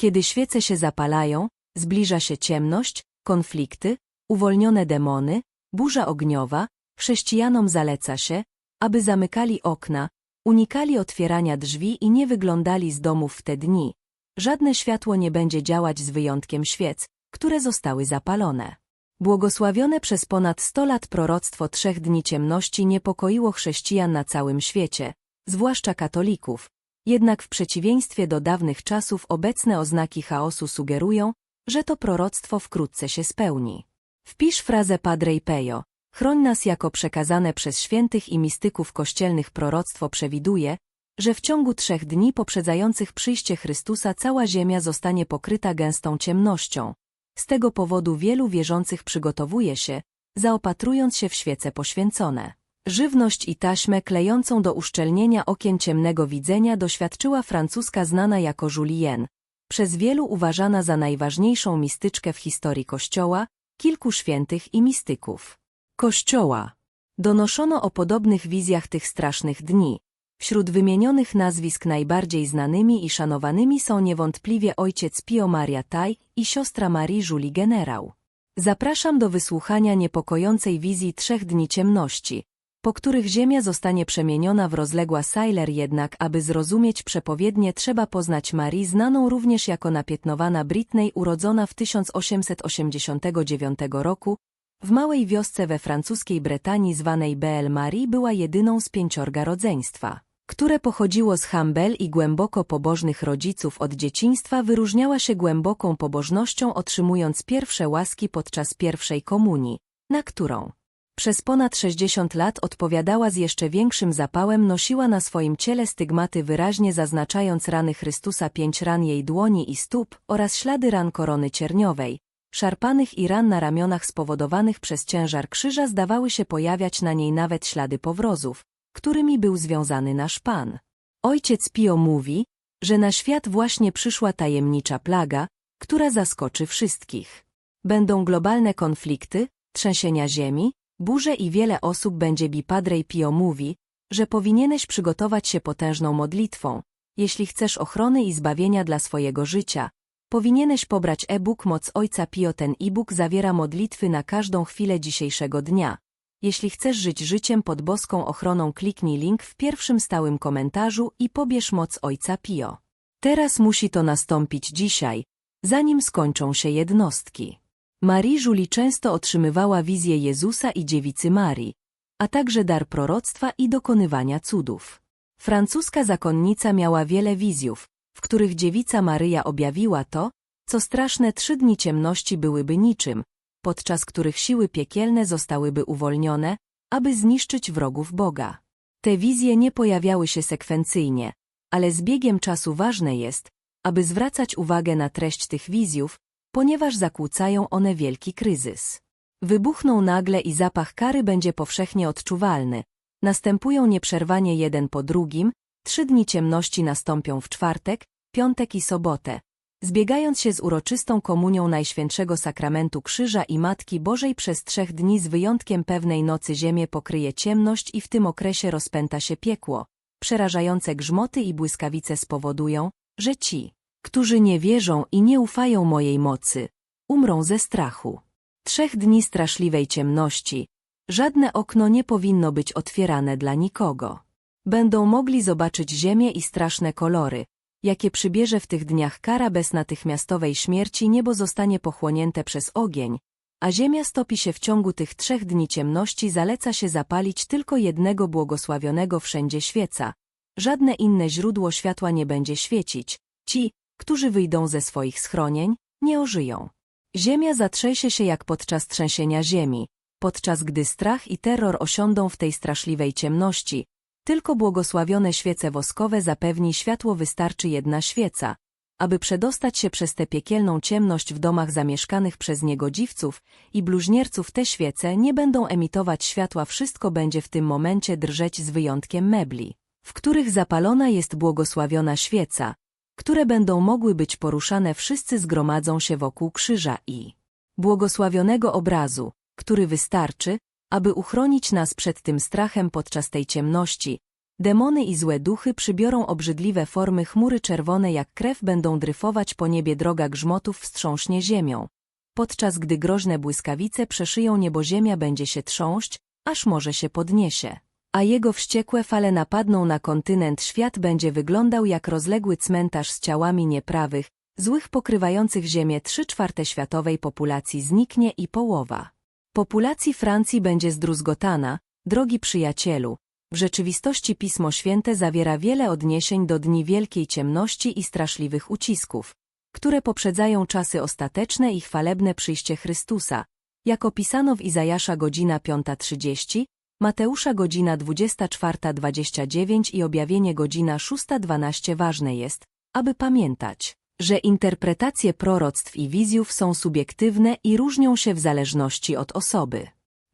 Kiedy świece się zapalają, zbliża się ciemność, konflikty, uwolnione demony, burza ogniowa, chrześcijanom zaleca się, aby zamykali okna, unikali otwierania drzwi i nie wyglądali z domów w te dni. Żadne światło nie będzie działać z wyjątkiem świec, które zostały zapalone. Błogosławione przez ponad 100 lat proroctwo trzech dni ciemności niepokoiło chrześcijan na całym świecie, zwłaszcza katolików. Jednak w przeciwieństwie do dawnych czasów obecne oznaki chaosu sugerują, że to proroctwo wkrótce się spełni. Wpisz frazę Padre Pio. Chroń nas jako przekazane przez świętych i mistyków kościelnych proroctwo przewiduje, że w ciągu trzech dni poprzedzających przyjście Chrystusa cała ziemia zostanie pokryta gęstą ciemnością. Z tego powodu wielu wierzących przygotowuje się, zaopatrując się w świece poświęcone. Żywność i taśmę klejącą do uszczelnienia okien ciemnego widzenia doświadczyła francuska znana jako Julienne, przez wielu uważana za najważniejszą mistyczkę w historii Kościoła, kilku świętych i mistyków. Kościoła. Donoszono o podobnych wizjach tych strasznych dni. Wśród wymienionych nazwisk najbardziej znanymi i szanowanymi są niewątpliwie ojciec Pio Maria Taj i siostra Marie Julie Generał. Zapraszam do wysłuchania niepokojącej wizji trzech dni ciemności, po których ziemia zostanie przemieniona w rozległa Sailer jednak aby zrozumieć przepowiednie trzeba poznać Marie znaną również jako napiętnowana Britney urodzona w 1889 roku, w małej wiosce we francuskiej Bretanii zwanej Belle Marie była jedyną z pięciorga rodzeństwa, które pochodziło z Hambel i głęboko pobożnych rodziców. Od dzieciństwa wyróżniała się głęboką pobożnością otrzymując pierwsze łaski podczas pierwszej komunii, na którą przez ponad 60 lat odpowiadała z jeszcze większym zapałem nosiła na swoim ciele stygmaty wyraźnie zaznaczając rany Chrystusa pięć ran jej dłoni i stóp oraz ślady ran korony cierniowej, szarpanych i ran na ramionach spowodowanych przez ciężar krzyża zdawały się pojawiać na niej nawet ślady powrozów, którymi był związany nasz Pan. Ojciec Pio mówi, że na świat właśnie przyszła tajemnicza plaga, która zaskoczy wszystkich. Będą globalne konflikty, trzęsienia ziemi, burze i wiele osób będzie Bipadrej Pio mówi, że powinieneś przygotować się potężną modlitwą, jeśli chcesz ochrony i zbawienia dla swojego życia, Powinieneś pobrać e-book Moc Ojca Pio. Ten e-book zawiera modlitwy na każdą chwilę dzisiejszego dnia. Jeśli chcesz żyć życiem pod boską ochroną kliknij link w pierwszym stałym komentarzu i pobierz Moc Ojca Pio. Teraz musi to nastąpić dzisiaj, zanim skończą się jednostki. Marie Julie często otrzymywała wizję Jezusa i dziewicy Marii, a także dar proroctwa i dokonywania cudów. Francuska zakonnica miała wiele wizjów, w których dziewica Maryja objawiła to, co straszne trzy dni ciemności byłyby niczym, podczas których siły piekielne zostałyby uwolnione, aby zniszczyć wrogów Boga. Te wizje nie pojawiały się sekwencyjnie, ale z biegiem czasu ważne jest, aby zwracać uwagę na treść tych wizjów, ponieważ zakłócają one wielki kryzys. Wybuchną nagle i zapach kary będzie powszechnie odczuwalny, następują nieprzerwanie jeden po drugim, Trzy dni ciemności nastąpią w czwartek, piątek i sobotę, zbiegając się z uroczystą komunią Najświętszego Sakramentu Krzyża i Matki Bożej przez trzech dni z wyjątkiem pewnej nocy ziemię pokryje ciemność i w tym okresie rozpęta się piekło. Przerażające grzmoty i błyskawice spowodują, że ci, którzy nie wierzą i nie ufają mojej mocy, umrą ze strachu. Trzech dni straszliwej ciemności, żadne okno nie powinno być otwierane dla nikogo. Będą mogli zobaczyć ziemię i straszne kolory, jakie przybierze w tych dniach kara bez natychmiastowej śmierci niebo zostanie pochłonięte przez ogień, a ziemia stopi się w ciągu tych trzech dni ciemności zaleca się zapalić tylko jednego błogosławionego wszędzie świeca. Żadne inne źródło światła nie będzie świecić. Ci, którzy wyjdą ze swoich schronień, nie ożyją. Ziemia zatrzęsie się jak podczas trzęsienia ziemi, podczas gdy strach i terror osiądą w tej straszliwej ciemności, tylko błogosławione świece woskowe zapewni światło wystarczy jedna świeca, aby przedostać się przez tę piekielną ciemność w domach zamieszkanych przez niegodziwców i bluźnierców te świece nie będą emitować światła wszystko będzie w tym momencie drżeć z wyjątkiem mebli, w których zapalona jest błogosławiona świeca, które będą mogły być poruszane wszyscy zgromadzą się wokół krzyża i błogosławionego obrazu, który wystarczy, aby uchronić nas przed tym strachem podczas tej ciemności, Demony i złe duchy przybiorą obrzydliwe formy chmury czerwone jak krew będą dryfować po niebie droga grzmotów wstrząśnie ziemią. Podczas gdy groźne błyskawice przeszyją niebo ziemia będzie się trząść, aż może się podniesie. A jego wściekłe fale napadną na kontynent świat będzie wyglądał jak rozległy cmentarz z ciałami nieprawych, złych pokrywających ziemię trzy czwarte światowej populacji zniknie i połowa. Populacji Francji będzie zdruzgotana, drogi przyjacielu, w rzeczywistości Pismo Święte zawiera wiele odniesień do dni wielkiej ciemności i straszliwych ucisków, które poprzedzają czasy ostateczne i chwalebne przyjście Chrystusa, jak opisano w Izajasza godzina 5.30, Mateusza godzina 24.29 i objawienie godzina 6.12 ważne jest, aby pamiętać, że interpretacje proroctw i wizjów są subiektywne i różnią się w zależności od osoby.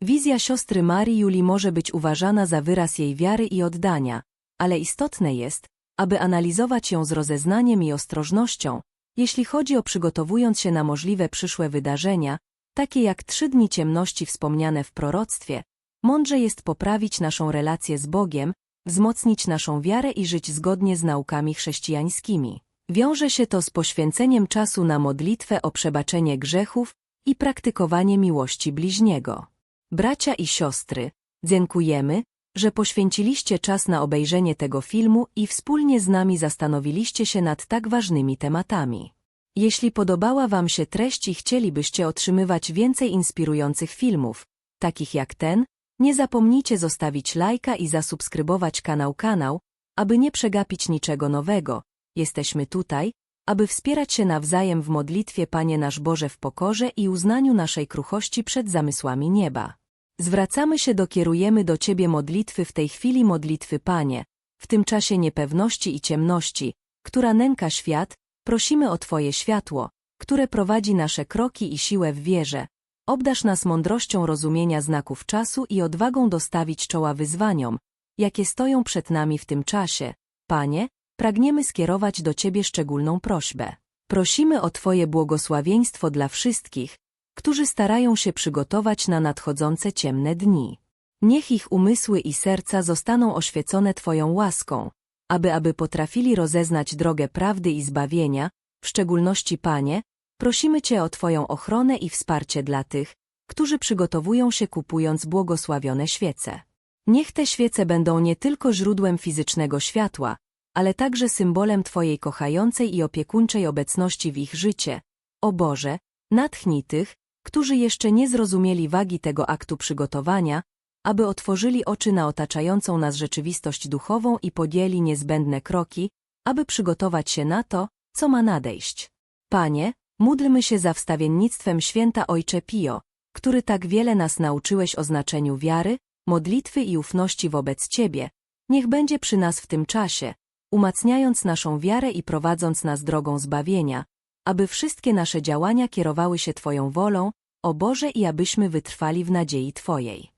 Wizja siostry Marii Julii może być uważana za wyraz jej wiary i oddania, ale istotne jest, aby analizować ją z rozeznaniem i ostrożnością, jeśli chodzi o przygotowując się na możliwe przyszłe wydarzenia, takie jak trzy dni ciemności wspomniane w proroctwie, mądrze jest poprawić naszą relację z Bogiem, wzmocnić naszą wiarę i żyć zgodnie z naukami chrześcijańskimi. Wiąże się to z poświęceniem czasu na modlitwę o przebaczenie grzechów i praktykowanie miłości bliźniego. Bracia i siostry, dziękujemy, że poświęciliście czas na obejrzenie tego filmu i wspólnie z nami zastanowiliście się nad tak ważnymi tematami. Jeśli podobała Wam się treść i chcielibyście otrzymywać więcej inspirujących filmów, takich jak ten, nie zapomnijcie zostawić lajka i zasubskrybować kanał kanał, aby nie przegapić niczego nowego. Jesteśmy tutaj, aby wspierać się nawzajem w modlitwie Panie nasz Boże w pokorze i uznaniu naszej kruchości przed zamysłami nieba. Zwracamy się do kierujemy do Ciebie modlitwy w tej chwili modlitwy Panie, w tym czasie niepewności i ciemności, która nęka świat, prosimy o Twoje światło, które prowadzi nasze kroki i siłę w wierze. Obdasz nas mądrością rozumienia znaków czasu i odwagą dostawić czoła wyzwaniom, jakie stoją przed nami w tym czasie. Panie, pragniemy skierować do Ciebie szczególną prośbę. Prosimy o Twoje błogosławieństwo dla wszystkich, którzy starają się przygotować na nadchodzące ciemne dni. Niech ich umysły i serca zostaną oświecone Twoją łaską, aby aby potrafili rozeznać drogę prawdy i zbawienia, w szczególności Panie, prosimy Cię o Twoją ochronę i wsparcie dla tych, którzy przygotowują się kupując błogosławione świece. Niech te świece będą nie tylko źródłem fizycznego światła, ale także symbolem Twojej kochającej i opiekuńczej obecności w ich życie. O Boże, natchnij tych, którzy jeszcze nie zrozumieli wagi tego aktu przygotowania, aby otworzyli oczy na otaczającą nas rzeczywistość duchową i podjęli niezbędne kroki, aby przygotować się na to, co ma nadejść. Panie, módlmy się za wstawiennictwem święta Ojcze Pio, który tak wiele nas nauczyłeś o znaczeniu wiary, modlitwy i ufności wobec Ciebie. Niech będzie przy nas w tym czasie, umacniając naszą wiarę i prowadząc nas drogą zbawienia, aby wszystkie nasze działania kierowały się Twoją wolą, o Boże i abyśmy wytrwali w nadziei Twojej.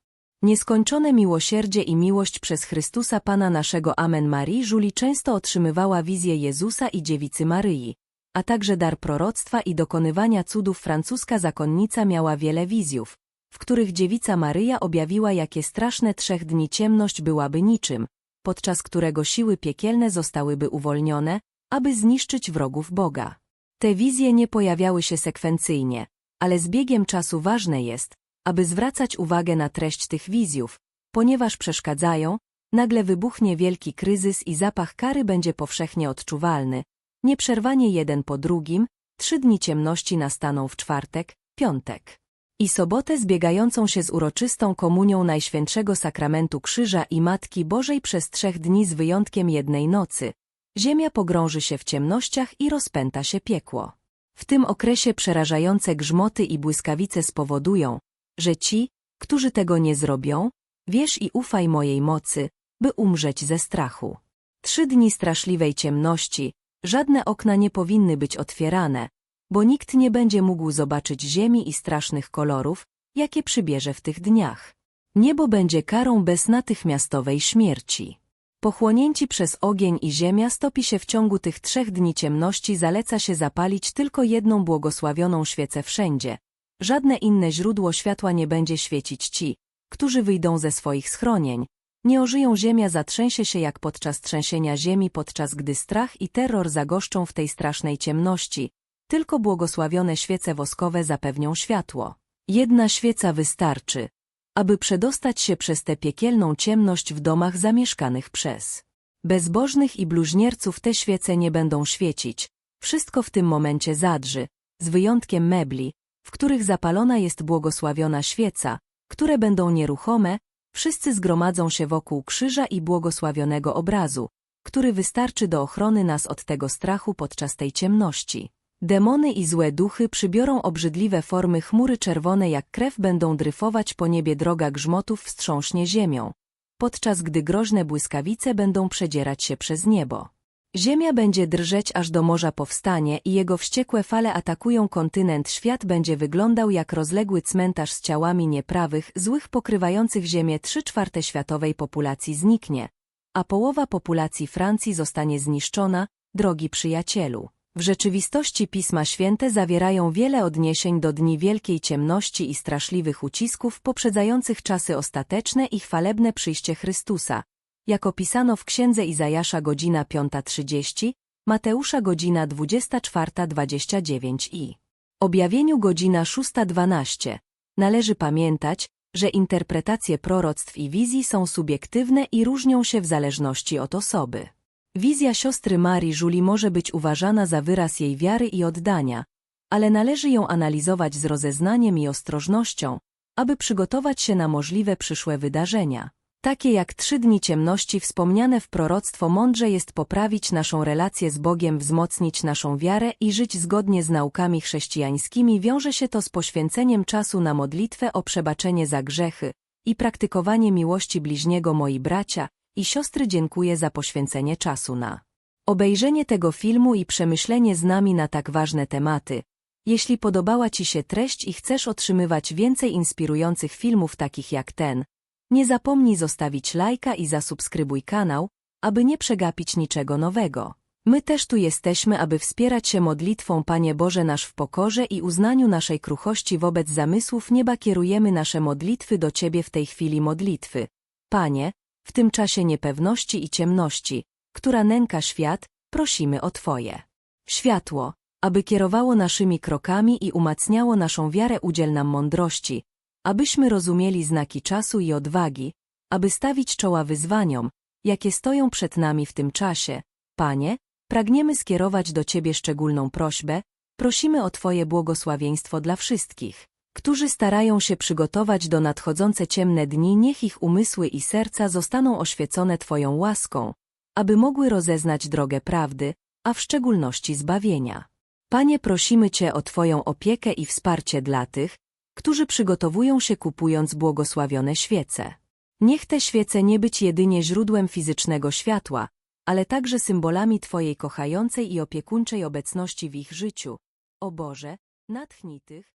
Nieskończone miłosierdzie i miłość przez Chrystusa Pana naszego Amen Marii Żuli często otrzymywała wizję Jezusa i dziewicy Maryi, a także dar proroctwa i dokonywania cudów francuska zakonnica miała wiele wizjów, w których dziewica Maryja objawiła jakie straszne trzech dni ciemność byłaby niczym, podczas którego siły piekielne zostałyby uwolnione, aby zniszczyć wrogów Boga. Te wizje nie pojawiały się sekwencyjnie, ale z biegiem czasu ważne jest, aby zwracać uwagę na treść tych wizjów, ponieważ przeszkadzają, nagle wybuchnie wielki kryzys i zapach kary będzie powszechnie odczuwalny. Nieprzerwanie jeden po drugim, trzy dni ciemności nastaną w czwartek, piątek i sobotę zbiegającą się z uroczystą komunią Najświętszego Sakramentu Krzyża i Matki Bożej przez trzech dni z wyjątkiem jednej nocy. Ziemia pogrąży się w ciemnościach i rozpęta się piekło. W tym okresie przerażające grzmoty i błyskawice spowodują, że ci, którzy tego nie zrobią, wierz i ufaj mojej mocy, by umrzeć ze strachu. Trzy dni straszliwej ciemności, żadne okna nie powinny być otwierane, bo nikt nie będzie mógł zobaczyć ziemi i strasznych kolorów, jakie przybierze w tych dniach. Niebo będzie karą bez natychmiastowej śmierci. Pochłonięci przez ogień i ziemia stopi się w ciągu tych trzech dni ciemności zaleca się zapalić tylko jedną błogosławioną świecę wszędzie. Żadne inne źródło światła nie będzie świecić ci, którzy wyjdą ze swoich schronień, Nie ożyją ziemia zatrzęsie się jak podczas trzęsienia ziemi, podczas gdy strach i terror zagoszczą w tej strasznej ciemności. Tylko błogosławione świece woskowe zapewnią światło. Jedna świeca wystarczy, aby przedostać się przez tę piekielną ciemność w domach zamieszkanych przez bezbożnych i bluźnierców te świece nie będą świecić. Wszystko w tym momencie zadrzy, z wyjątkiem mebli, w których zapalona jest błogosławiona świeca, które będą nieruchome, wszyscy zgromadzą się wokół krzyża i błogosławionego obrazu, który wystarczy do ochrony nas od tego strachu podczas tej ciemności. Demony i złe duchy przybiorą obrzydliwe formy chmury czerwone jak krew będą dryfować po niebie droga grzmotów wstrząśnie ziemią, podczas gdy groźne błyskawice będą przedzierać się przez niebo. Ziemia będzie drżeć aż do morza powstanie i jego wściekłe fale atakują kontynent. Świat będzie wyglądał jak rozległy cmentarz z ciałami nieprawych, złych pokrywających ziemię trzy czwarte światowej populacji zniknie, a połowa populacji Francji zostanie zniszczona, drogi przyjacielu. W rzeczywistości Pisma Święte zawierają wiele odniesień do dni wielkiej ciemności i straszliwych ucisków poprzedzających czasy ostateczne i chwalebne przyjście Chrystusa, jak opisano w Księdze Izajasza godzina 5.30, Mateusza godzina 24.29 i Objawieniu godzina 6.12. Należy pamiętać, że interpretacje proroctw i wizji są subiektywne i różnią się w zależności od osoby. Wizja siostry Marii Żuli może być uważana za wyraz jej wiary i oddania, ale należy ją analizować z rozeznaniem i ostrożnością, aby przygotować się na możliwe przyszłe wydarzenia. Takie jak trzy dni ciemności wspomniane w proroctwo mądrze jest poprawić naszą relację z Bogiem, wzmocnić naszą wiarę i żyć zgodnie z naukami chrześcijańskimi wiąże się to z poświęceniem czasu na modlitwę o przebaczenie za grzechy i praktykowanie miłości bliźniego moi bracia i siostry dziękuję za poświęcenie czasu na obejrzenie tego filmu i przemyślenie z nami na tak ważne tematy. Jeśli podobała Ci się treść i chcesz otrzymywać więcej inspirujących filmów takich jak ten, nie zapomnij zostawić lajka i zasubskrybuj kanał, aby nie przegapić niczego nowego. My też tu jesteśmy, aby wspierać się modlitwą Panie Boże nasz w pokorze i uznaniu naszej kruchości wobec zamysłów nieba kierujemy nasze modlitwy do Ciebie w tej chwili modlitwy. Panie, w tym czasie niepewności i ciemności, która nęka świat, prosimy o Twoje światło, aby kierowało naszymi krokami i umacniało naszą wiarę udziel nam mądrości, abyśmy rozumieli znaki czasu i odwagi, aby stawić czoła wyzwaniom, jakie stoją przed nami w tym czasie. Panie, pragniemy skierować do Ciebie szczególną prośbę, prosimy o Twoje błogosławieństwo dla wszystkich, którzy starają się przygotować do nadchodzące ciemne dni, niech ich umysły i serca zostaną oświecone Twoją łaską, aby mogły rozeznać drogę prawdy, a w szczególności zbawienia. Panie, prosimy Cię o Twoją opiekę i wsparcie dla tych, którzy przygotowują się kupując błogosławione świece. Niech te świece nie być jedynie źródłem fizycznego światła, ale także symbolami Twojej kochającej i opiekuńczej obecności w ich życiu. O Boże, natchnij tych,